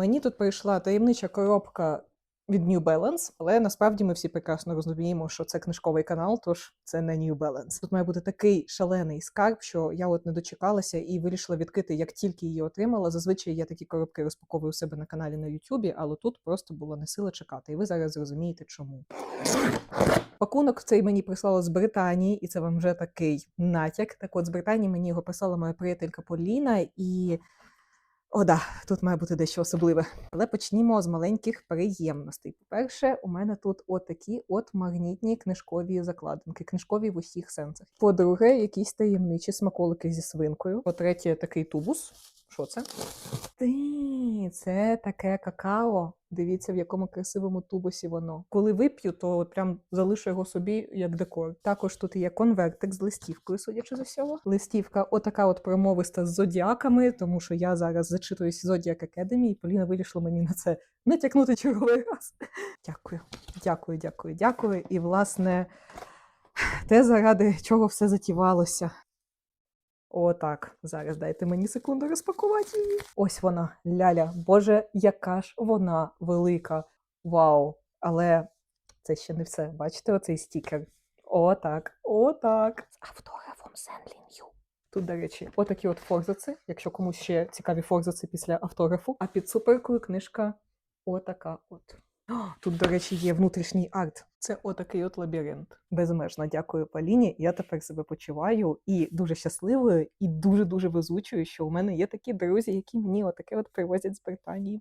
Мені тут прийшла таємнича коробка від New Balance, але насправді ми всі прекрасно розуміємо, що це книжковий канал, тож це не New Balance. Тут має бути такий шалений скарб, що я от не дочекалася і вирішила відкрити, як тільки її отримала. Зазвичай я такі коробки розпаковую у себе на каналі на Ютубі, але тут просто було не сила чекати. І ви зараз зрозумієте, чому. Пакунок цей мені прислала з Британії, і це вам вже такий натяк. Так от з Британії мені його прислала моя приятелька Поліна, і о, да, тут має бути дещо особливе. Але почнімо з маленьких приємностей. По-перше, у мене тут отакі от магнітні книжкові закладинки, книжкові в усіх сенсах. По-друге, якісь таємничі смаколики зі свинкою. По-третє, такий тубус. Що це? Ти, це таке какао. Дивіться, в якому красивому тубусі воно. Коли вип'ю, то прям залишу його собі як декор. Також тут є конвертик з листівкою, судячи з усього. Листівка отака от промовиста з зодіаками, тому що я зараз зачитуюсь Зодіак Академі, і Поліна вирішила мені на це натякнути черговий раз. Дякую, дякую, дякую, дякую. І власне те, заради чого все затівалося. Отак. Зараз дайте мені секунду розпакувати її. Ось вона, ляля. Боже, яка ж вона велика. Вау! Але це ще не все. Бачите оцей стікер? Отак, отак. З автографом Сенлін'ю. Тут, до речі, отакі от форзаци, якщо комусь ще цікаві форзаци після автографу. А під суперкою книжка отака от. Тут, до речі, є внутрішній арт. Це отакий от лабіринт. Безмежно дякую Поліні. Я тепер себе почуваю і дуже щасливою, і дуже дуже везучою, що у мене є такі друзі, які мені отаке от привозять з Британії.